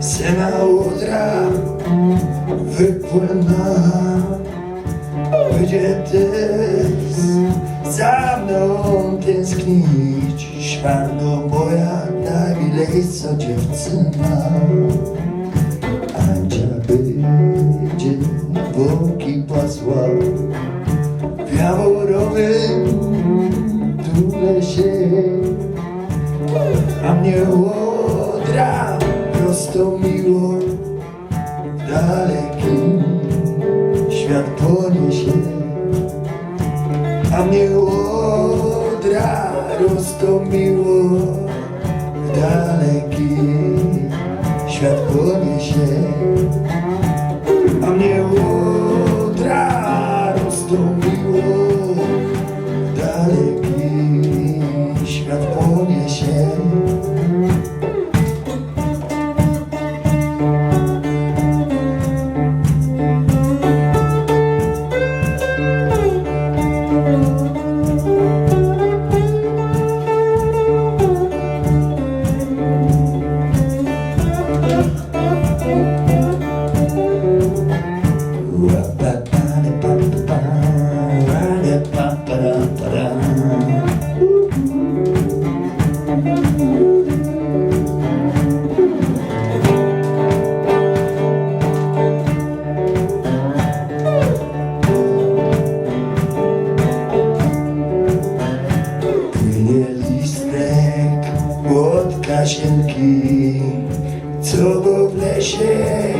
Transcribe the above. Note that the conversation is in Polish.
Syna utra wypłynęła Gdzie ty za mną tęsknić Świarną moja najmilej tak co dziewczyna. Andzia będzie boki posła W białorowym tule się A mnie łowa świat poniesie A mnie łodra roztomiło w dalekim świat poniesie A mnie łodra roztomiło kasienki, co go w lesie.